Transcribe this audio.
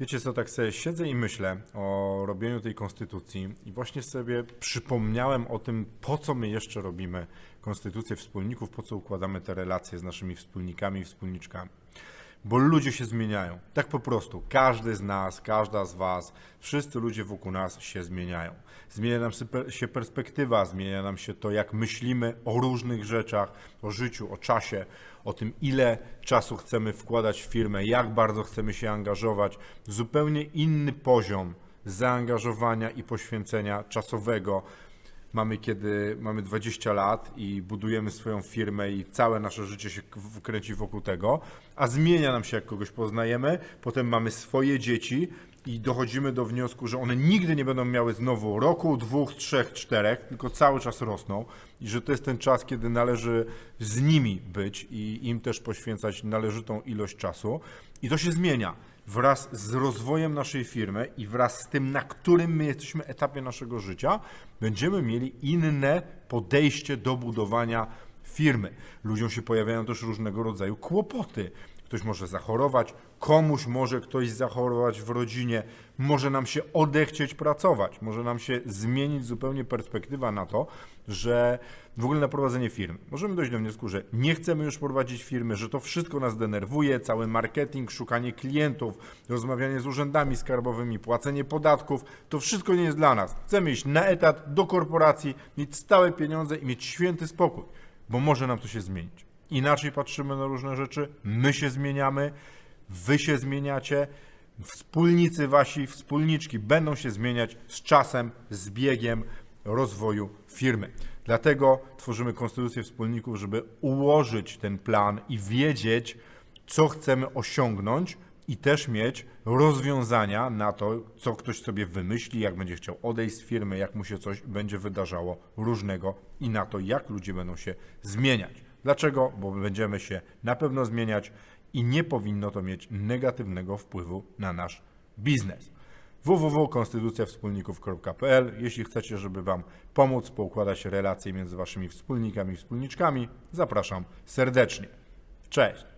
Wiecie co, tak sobie siedzę i myślę o robieniu tej konstytucji i właśnie sobie przypomniałem o tym, po co my jeszcze robimy konstytucję wspólników, po co układamy te relacje z naszymi wspólnikami i wspólniczkami. Bo ludzie się zmieniają. Tak po prostu. Każdy z nas, każda z Was, wszyscy ludzie wokół nas się zmieniają. Zmienia nam się per- się perspektywa, zmienia nam się to, jak myślimy o różnych rzeczach, o życiu, o czasie, o tym, ile czasu chcemy wkładać w firmę, jak bardzo chcemy się angażować. Zupełnie inny poziom zaangażowania i poświęcenia czasowego mamy, kiedy mamy 20 lat i budujemy swoją firmę i całe nasze życie się kręci wokół tego, a zmienia nam się, jak kogoś poznajemy, potem mamy swoje dzieci i dochodzimy do wniosku, że one nigdy nie będą miały znowu roku, dwóch, trzech, czterech, tylko cały czas rosną i że to jest ten czas, kiedy należy z nimi być i im też poświęcać należytą ilość czasu i to się zmienia wraz z rozwojem naszej firmy i wraz z tym, na którym my jesteśmy etapie naszego życia, będziemy mieli inne podejście do budowania firmy. Ludziom się pojawiają też różnego rodzaju kłopoty. Ktoś może zachorować, komuś może ktoś zachorować w rodzinie, może nam się odechcieć pracować, może nam się zmienić zupełnie perspektywa na to, że w ogóle na prowadzenie firmy. Możemy dojść do wniosku, że nie chcemy już prowadzić firmy, że to wszystko nas denerwuje, cały marketing, szukanie klientów, rozmawianie z urzędami skarbowymi, płacenie podatków, to wszystko nie jest dla nas. Chcemy iść na etat do korporacji, mieć stałe pieniądze i mieć święty spokój, bo może nam to się zmienić. Inaczej patrzymy na różne rzeczy, my się zmieniamy, wy się zmieniacie, wspólnicy wasi, wspólniczki będą się zmieniać z czasem, z biegiem rozwoju firmy. Dlatego tworzymy konstytucję wspólników, żeby ułożyć ten plan i wiedzieć, co chcemy osiągnąć i też mieć rozwiązania na to, co ktoś sobie wymyśli, jak będzie chciał odejść z firmy, jak mu się coś będzie wydarzało różnego i na to, jak ludzie będą się zmieniać. Dlaczego? Bo będziemy się na pewno zmieniać i nie powinno to mieć negatywnego wpływu na nasz biznes www.konstytucjawspólników.pl Jeśli chcecie, żeby Wam pomóc poukładać relacje między Waszymi wspólnikami i wspólniczkami, zapraszam serdecznie. Cześć!